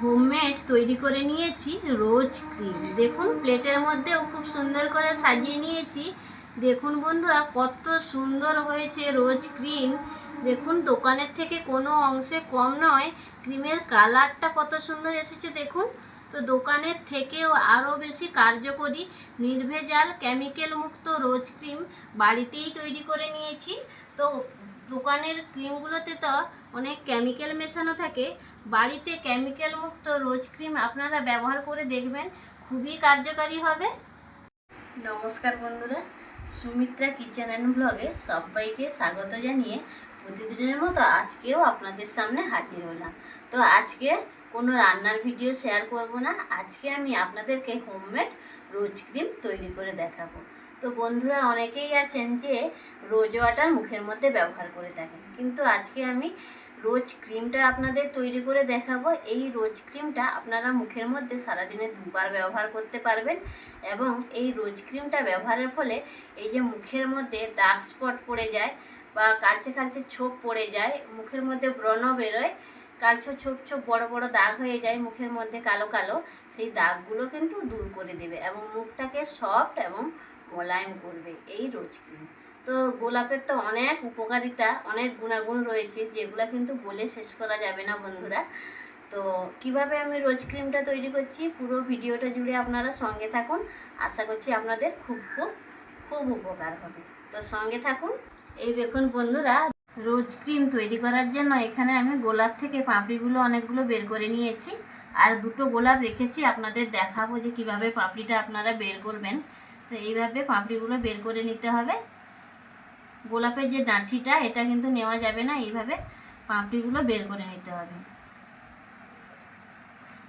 Homemade তৈরি করে নিয়েছি রোজ ক্রিম দেখুন প্লেটের মধ্যেও খুব সুন্দর করে সাজিয়ে নিয়েছি। দেখুন বন্ধুরা, কত সুন্দর হয়েছে রোজ ক্রিম দেখুন, দোকানের থেকে কোনো অংশে কম নয় ক্রিমের কালারটা কত সুন্দর এসেছে, দেখুন। তো দোকানের থেকেও আরও বেশি কার্যকরী, নির্ভেজাল কেমিক্যাল মুক্ত রোজ ক্রিম বাড়িতেই তৈরি করে নিয়েছি। তো দোকানের ক্রিমগুলোতে তো অনেক কেমিক্যাল মেশানো থাকে। বাড়িতে কেমিক্যাল মুক্ত রোজ ক্রিম আপনারা ব্যবহার করে দেখবেন, খুবই কার্যকারী হবে। নমস্কার বন্ধুরা, সুমিত্রা কিচেন অ্যান্ড ব্লগে সবাইকে স্বাগত জানিয়ে প্রতিদিনের মতো আজকেও আপনাদের সামনে হাজির হলাম। তো আজকে কোনো রান্নার ভিডিও শেয়ার করব না, আজকে আমি আপনাদেরকে হোমমেড রোজ ক্রিম তৈরি করে দেখাবো। তো বন্ধুরা অনেকেই আছেন যে রোজ ওয়াটার মুখের মধ্যে ব্যবহার করে থাকেন কিন্তু আজকে আমি রোজ ক্রিমটা আপনাদের তৈরি করে দেখাবো। এই রোজ ক্রিমটা আপনারা মুখের মধ্যে সারাদিনে দুবার ব্যবহার করতে পারবেন এবং এই রোজ ক্রিমটা ব্যবহারের ফলে এই যে মুখের মধ্যে দাগ স্পট পড়ে যায় বা কালচে কালচে ছোপ পড়ে যায়, মুখের মধ্যে ব্রণ বেরোয়, কালচে ছোপ ছোপ বড় বড় দাগ হয়ে যায় মুখের মধ্যে কালো কালো, সেই দাগগুলো কিন্তু দূর করে দেবে এবং মুখটাকে সফট এবং মোলায়েম করবে, এই রোজ ক্রিম তো গোলাপের তো অনেক উপকারিতা, অনেক গুণাগুণ রয়েছে, যেগুলো কিন্তু বলে শেষ করা যাবে না বন্ধুরা। তো কীভাবে আমি রোজ ক্রিমটা তৈরি করছি, পুরো ভিডিওটা জুড়ে আপনারা সঙ্গে থাকুন। আশা করছি আপনাদের খুব খুব খুব উপকার হবে। তো সঙ্গে থাকুন। এই দেখুন বন্ধুরা, রোজ ক্রিম তৈরি করার জন্য এখানে আমি গোলাপ থেকে পাপড়িগুলো অনেকগুলো বের করে নিয়েছি। আর দুটো গোলাপ রেখেছি, আপনাদের দেখাবো যে কীভাবে পাপড়িটা আপনারা বের করবেন। তো এইভাবে পাপড়িগুলো বের করে নিতে হবে। গোলাপের যে ডাঁঠিটা, এটা কিন্তু নেওয়া যাবে না। এইভাবে পাপড়িগুলো বের করে নিতে হবে।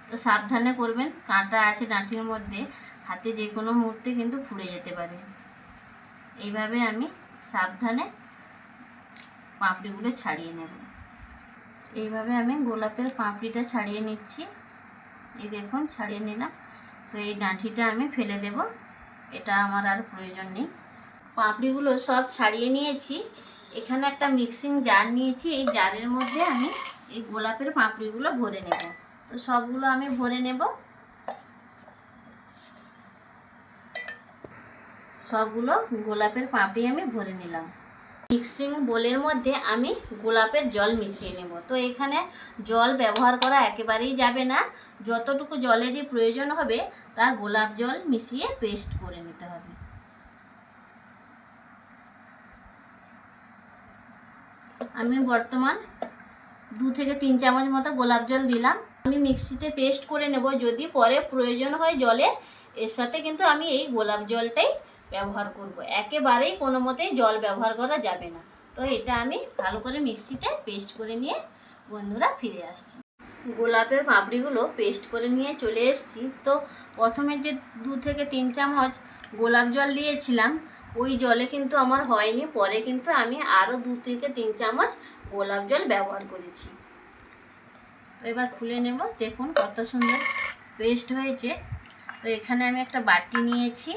তো সাবধানে করবেন। কাঁটা আছে ডাঁটির মধ্যে, হাতে যে কোনো মুহূর্তে কিন্তু ফুড়ে যেতে পারে। এইভাবে আমি সাবধানে পাপড়িগুলো ছাড়িয়ে নেব। এইভাবে আমি গোলাপের পাপড়িটা ছাড়িয়ে নিচ্ছি। এই দেখুন, ছাড়িয়ে নিলাম। তো এই ডাঁঠিটা আমি ফেলে দেব। এটা আমার আর প্রয়োজন নেই। পাপড়িগুলো সব ছাড়িয়ে নিয়েছি। এখানে একটা মিক্সিং জার নিয়েছি। এই জারের মধ্যে আমি এই গোলাপের পাঁপড়িগুলো ভরে নেব। তো সবগুলো আমি ভরে নেব। সবগুলো গোলাপের পাপড়ি আমি ভরে নিলাম। মিক্সিং বোলের মধ্যে আমি গোলাপের জল মিশিয়ে নেব। তো এখানে জল ব্যবহার করা একেবারেই যাবে না। যতটুকু জলেরই প্রয়োজন হবে তা গোলাপ জল মিশিয়ে পেস্ট করে নিতে হবে। আমি বর্তমান দু থেকে তিন চামচ মতো গোলাপ জল দিলাম। আমি মিক্সিতে পেস্ট করে নেব। যদি পরে প্রয়োজন হয় জলে, এর সাথে কিন্তু আমি এই গোলাপ জলটাই ব্যবহার করব। একেবারেই কোনো মতেই জল ব্যবহার করা যাবে না। তো এটা আমি ভালো করে মিক্সিতে পেস্ট করে নিয়ে বন্ধুরা ফিরে আসছি। গোলাপের পাপড়িগুলো পেস্ট করে নিয়ে চলে এসেছি। তো প্রথমে যে দু থেকে তিন চামচ গোলাপ জল দিয়েছিলাম, ওই জলে কিন্তু আমার হয়নি। পরে কিন্তু আমি আরও দু থেকে তিন চামচ গোলাপ জল ব্যবহার করেছি। এবার খুলে নেব। দেখুন কত সুন্দর পেস্ট হয়েছে। তো এখানে আমি একটা বাটি নিয়েছি।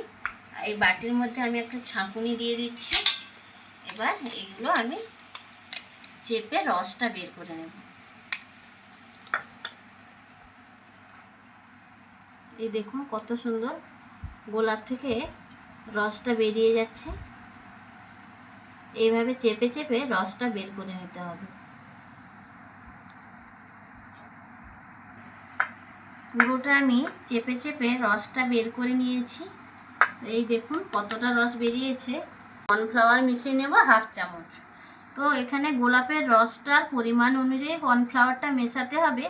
এই বাটির মধ্যে আমি একটা ছাঁকুনি দিয়ে দিচ্ছি। এবার এগুলো আমি চেপে রসটা বের করে নেব। এই দেখুন কত সুন্দর গোলাপ থেকে রসটা বেরিয়ে যাচ্ছে। এইভাবে চেপে চেপে রসটা বের করে নিতে হবে। পুরোটা আমি চেপে চেপে রসটা বের করে নিয়েছি। এই দেখুন কতটা রস বেরিয়েছে। কর্নফ্লাওয়ার মিশিয়ে নেব হাফ চামচ। তো এখানে গোলাপের রসটার পরিমাণ অনুযায়ী কর্নফ্লাওয়ারটা মেশাতে হবে।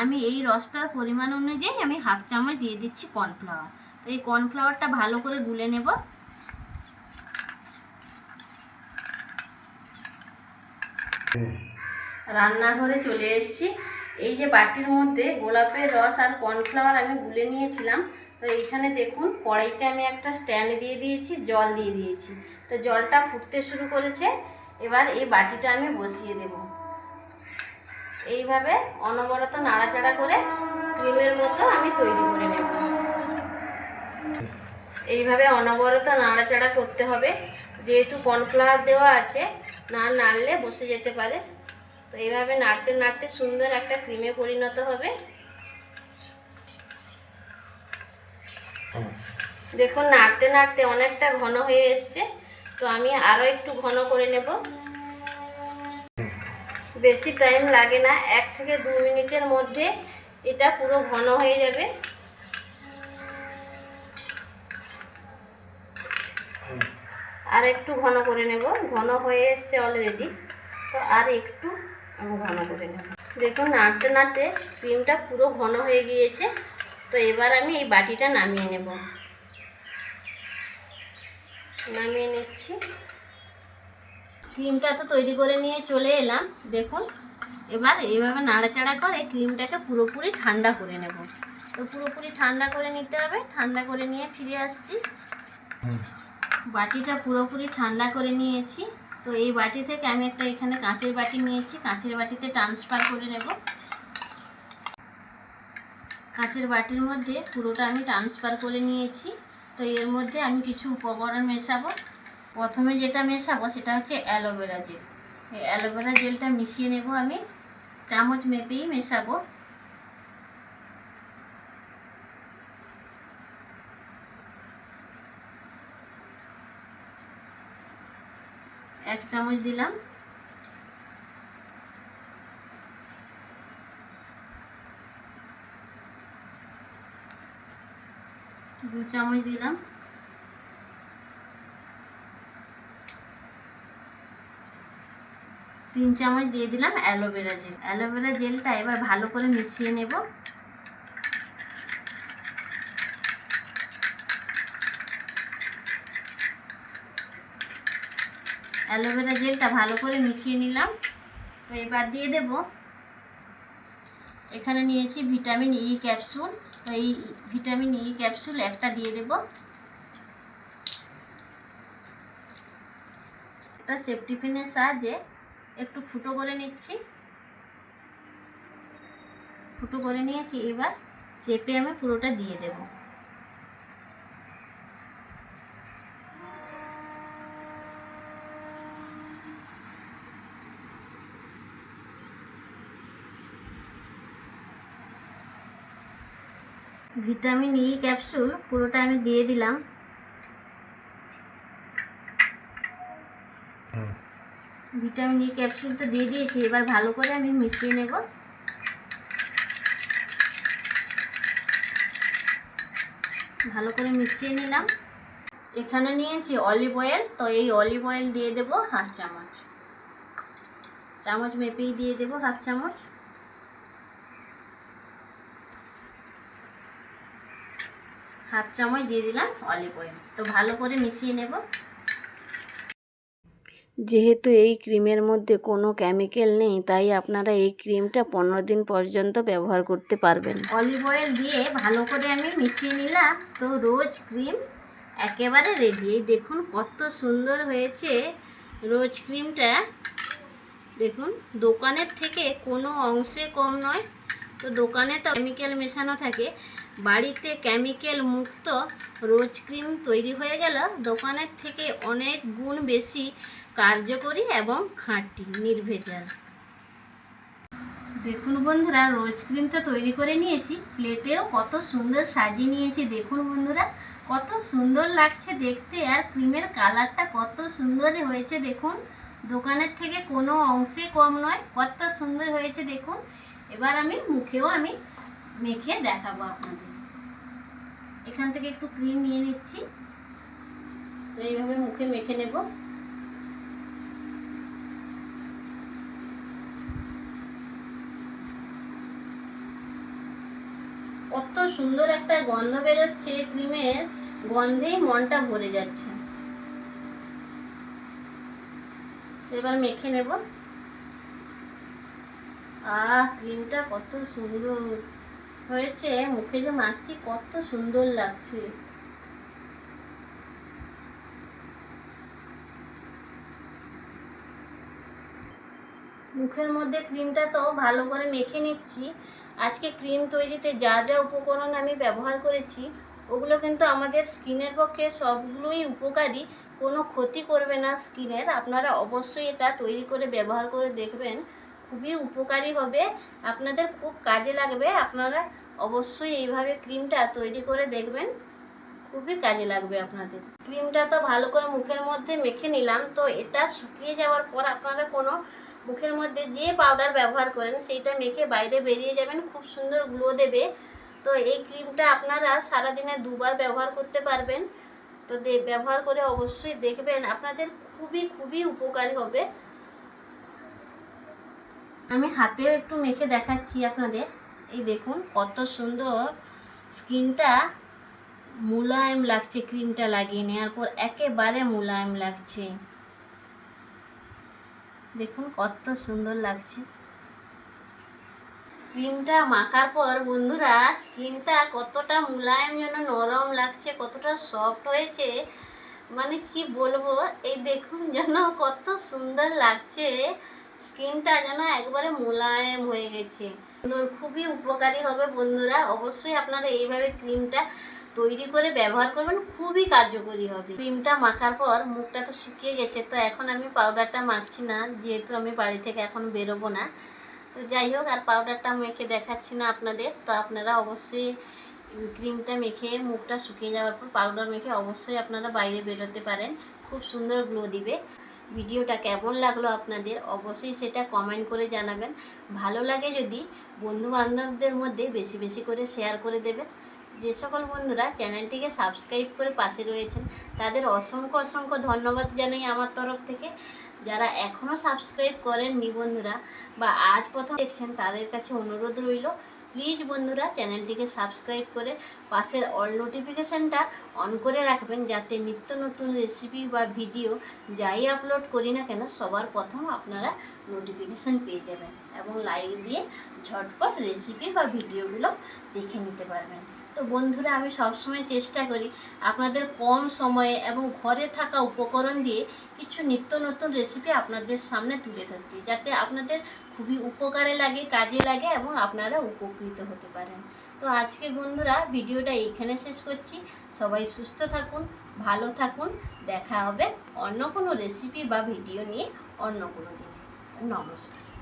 আমি এই রসটার পরিমাণ অনুযায়ী আমি হাফ চামচ দিয়ে দিচ্ছি কর্নফ্লাওয়ার তো এই কর্নফ্লাওয়ারটা ভালো করে গুলে নেব। রান্নাঘরে চলে এসেছি। এই যে বাটির মধ্যে গোলাপের রস আর কর্নফ্লাওয়ার আমি গুলে নিয়েছিলাম। তো এইখানে দেখুন, কড়াইতে আমি একটা স্ট্যান্ড দিয়ে দিয়েছি, জল দিয়ে দিয়েছি। তো জলটা ফুটতে শুরু করেছে, এবার এই বাটিটা আমি বসিয়ে দেব। এইভাবে অনবরত নাড়াচাড়া করে ক্রিমের মতো আমি তৈরি করে নেব। এইভাবে অনবরত নাড়াচাড়া করতে হবে। যেহেতু কর্নফ্লাওয়ার দেওয়া আছে, না নাড়লে বসে যেতে পারে। তো এইভাবে নাড়তে নাড়তে সুন্দর একটা ক্রিমে পরিণত হবে। দেখুন, নাড়তে নাড়তে অনেকটা ঘন হয়ে এসছে, তো আমি আরও একটু ঘন করে নেব। বেশি টাইম লাগে না, এক থেকে দু মিনিটের মধ্যে এটা পুরো ঘন হয়ে যাবে। আর একটু ঘন করে নেব, ঘন হয়ে এসছে অলরেডি তো আর একটু আমি ঘন করে নেব। দেখুন, নাড়তে নাড়তে ক্রিমটা পুরো ঘন হয়ে গিয়েছে তো এবার আমি এই বাটিটা নামিয়ে নেব। নামিয়ে নিচ্ছি। ক্রিমটা তো তৈরি করে নিয়ে চলে এলাম। দেখুন এবার এইভাবে নাড়াচাড়া করে ক্রিমটাকে পুরোপুরি ঠান্ডা করে নেব। তো পুরোপুরি ঠান্ডা করে নিতে হবে। ঠান্ডা করে নিয়ে ফিরে আসছি। বাটিটা পুরোপুরি ঠান্ডা করে নিয়েছি। তো এই বাটি থেকে আমি একটা এখানে কাঁচের বাটি নিয়েছি। কাঁচের বাটিতে ট্রান্সফার করে নেব। কাঁচের বাটির মধ্যে পুরোটা আমি ট্রান্সফার করে নিয়েছি। তো এর মধ্যে আমি কিছু উপকরণ মেশাবো। প্রথমে যেটা মেশাবো সেটা হচ্ছে অ্যালোভেরা জেল। এই অ্যালোভেরা জেলটা মিশিয়ে নেব আমি। চামচ মেপেই মেশাবো। এক চামচ দিলাম। দু চামচ দিলাম। তিন চামচ দিয়ে দিলাম অ্যালোভেরা জেল। অ্যালোভেরা জেলটা এবার ভালো করে মিশিয়ে নেব। অ্যালোভেরা জেলটা ভালো করে মিশিয়ে নিলাম। এবার দিয়ে দেব। এখানে নিয়েছি ভিটামিন ই ক্যাপসুল। এই ভিটামিন ই ক্যাপসুল একটা দিয়ে দেব। একটা সেফটিফিনের সাহায্যে একটু ফুটো করে নিচ্ছি। ফুটো করে নিয়েছি, এবার চেপে আমি পুরোটা দিয়ে দেব। ভিটামিন ই ক্যাপসুল পুরোটা আমি দিয়ে দিলাম। ভিটামিন ই ক্যাপসুল তো দিয়ে দিয়েছি এবার ভালো করে আমি মিশিয়ে নেব। ভালো করে মিশিয়ে নিলাম। এখানে নিয়েছি অলিভ অয়েল তো এই অলিভ অয়েল দিয়ে দেব হাফ চামচ। চামচ মেপেই দিয়ে দেব হাফ চামচ। হাফ চামচ দিয়ে দিলাম অলিভ অয়েল। তো ভালো করে মিশিয়ে নেব। যেহেতু এই ক্রিমের মধ্যে কোনো কেমিক্যাল নেই তাই আপনারা এই ক্রিমটা পনেরো দিন পর্যন্ত ব্যবহার করতে পারবেন। অলিভ অয়েল দিয়ে ভালো করে আমি মিশিয়ে নিলাম। তো রোজ ক্রিম একেবারে রেডি এই দেখুন কত সুন্দর হয়েছে রোজ ক্রিমটা। দেখুন দোকানের থেকে কোনো অংশে কম নয়। তো দোকানে তো কেমিক্যাল মেশানো থাকে। বাড়িতে কেমিক্যাল মুক্ত রোজ ক্রিম তৈরি হয়ে গেল। দোকানের থেকে অনেক গুণ বেশি কার্যকরী এবং খাঁটি, নির্ভেজাল। দেখুন বন্ধুরা, রোজ ক্রিমটা তৈরি করে নিয়েছি। প্লেটেও কত সুন্দর সাজিয়ে নিয়েছি। দেখুন বন্ধুরা, কত সুন্দর লাগছে দেখতে। আর ক্রিমের কালারটা কত সুন্দর হয়েছে দেখুন। দোকানের থেকে কোনো অংশে কম নয়, কত সুন্দর হয়েছে দেখুন। এবার আমি মুখেও আমি মেখে দেখাবো আপনাদের। এখান থেকে একটু ক্রিম নিয়ে নিচ্ছি। তো এইভাবে মুখে মেখে নেব। কত সুন্দর একটা গন্ধ বেরোচ্ছে ক্রিমের গন্ধেই মনটা ভরে যাচ্ছে। এবার মেখে নেব। আহ ক্রিমটা কত সুন্দর। হয়েছে, মুখে যে মাখছি, কত সুন্দর লাগছে। মুখের মধ্যে ক্রিমটা তো ভালো করে মেখে নিচ্ছি। আজকে ক্রিম তৈরিতে যা যা উপকরণ আমি ব্যবহার করেছি, ওগুলো কিন্তু আমাদের স্কিনের পক্ষে সবগুলোই উপকারী। কোনো ক্ষতি করবে না স্কিনের, আপনারা অবশ্যই এটা তৈরি করে ব্যবহার করে দেখবেন। খুবই উপকারী হবে। আপনাদের খুব কাজে লাগবে। আপনারা অবশ্যই এইভাবে ক্রিমটা তৈরি করে দেখবেন। খুবই কাজে লাগবে আপনাদের। ক্রিমটা তো ভালো করে মুখের মধ্যে মেখে নিলাম। তো এটা শুকিয়ে যাওয়ার পর আপনারা কোনো মুখের মধ্যে যে পাউডার ব্যবহার করেন, সেইটা মেখে বাইরে বেরিয়ে যাবেন। খুব সুন্দর গ্লো দেবে। তো এই ক্রিমটা আপনারা সারাদিনে দুবার ব্যবহার করতে পারবেন। তো ব্যবহার করে অবশ্যই দেখবেন। আপনাদের খুবই খুবই উপকারী হবে। আমি হাতেও একটু মেখে দেখাচ্ছি আপনাদের। এই দেখুন, কত সুন্দর স্কিনটা মুলায়ম লাগছে, ক্রিমটা লাগিয়ে নেওয়ার পর একেবারে মুলায়ম লাগছে। দেখুন, কত সুন্দর লাগছে। ক্রিমটা মাখার পর বন্ধুরা, স্কিনটা কতটা মুলায়ম যেন নরম লাগছে, কতটা সফট হয়েছে। মানে কি বলব, এই দেখুন যেন কত সুন্দর লাগছে। স্কিনটা যেন একবারে মোলায়েম হয়ে গেছে। খুবই উপকারী হবে বন্ধুরা। অবশ্যই আপনারা এইভাবে ক্রিমটা তৈরি করে ব্যবহার করবেন, খুবই কার্যকরী হবে। ক্রিমটা মাখার পর মুখটা তো শুকিয়ে গেছে, তো এখন আমি পাউডারটা মাখছি না, যেহেতু আমি বাড়ি থেকে এখন বেরোবো না। তো যাই হোক, আর পাউডারটা মেখে দেখাচ্ছি না আপনাদের। তো আপনারা অবশ্যই ক্রিমটা মেখে মুখটা শুকিয়ে যাওয়ার পর পাউডার মেখে অবশ্যই আপনারা বাইরে বেরোতে পারেন। খুব সুন্দর গ্লো দিবে। ভিডিওটা কেমন লাগল আপনাদের অবশ্যই সেটা কমেন্ট করে জানাবেন। ভালো লাগে যদি বন্ধু বান্ধবদের মধ্যে বেশি বেশি করে শেয়ার করে দেবেন। যে সকল বন্ধুরা চ্যানেলটিকে সাবস্ক্রাইব করে পাশে রয়েছেন, তাদের অসংখ্য অসংখ্য ধন্যবাদ জানাই আমার তরফ থেকে। যারা এখনও সাবস্ক্রাইব করেননি বন্ধুরা বা আজ প্রথম দেখছেন, তাদের কাছে অনুরোধ রইল প্লিজ বন্ধুরা চ্যানেলটিকে সাবস্ক্রাইব করে পাশের অল নোটিফিকেশানটা অন করে রাখবেন যাতে নিত্য নতুন রেসিপি বা ভিডিও যাই আপলোড করি না কেন, সবার প্রথম আপনারা নোটিফিকেশান পেয়ে যাবেন এবং লাইক দিয়ে ঝটপট রেসিপি বা ভিডিওগুলো দেখে নিতে পারবেন। তো বন্ধুরা, আমি সবসময় চেষ্টা করি আপনাদের কম সময়ে এবং ঘরে থাকা উপকরণ দিয়ে কিছু নিত্য নতুন রেসিপি আপনাদের সামনে তুলে ধরতে, যাতে আপনাদের খুবই উপকারে লাগে, কাজে লাগে এবং আপনারা উপকৃত হতে পারেন। তো আজকে বন্ধুরা, ভিডিওটা এইখানে শেষ করছি। সবাই সুস্থ থাকুন, ভালো থাকুন। দেখা হবে অন্য কোনো রেসিপি বা ভিডিও নিয়ে অন্য কোনো দিন। নমস্কার।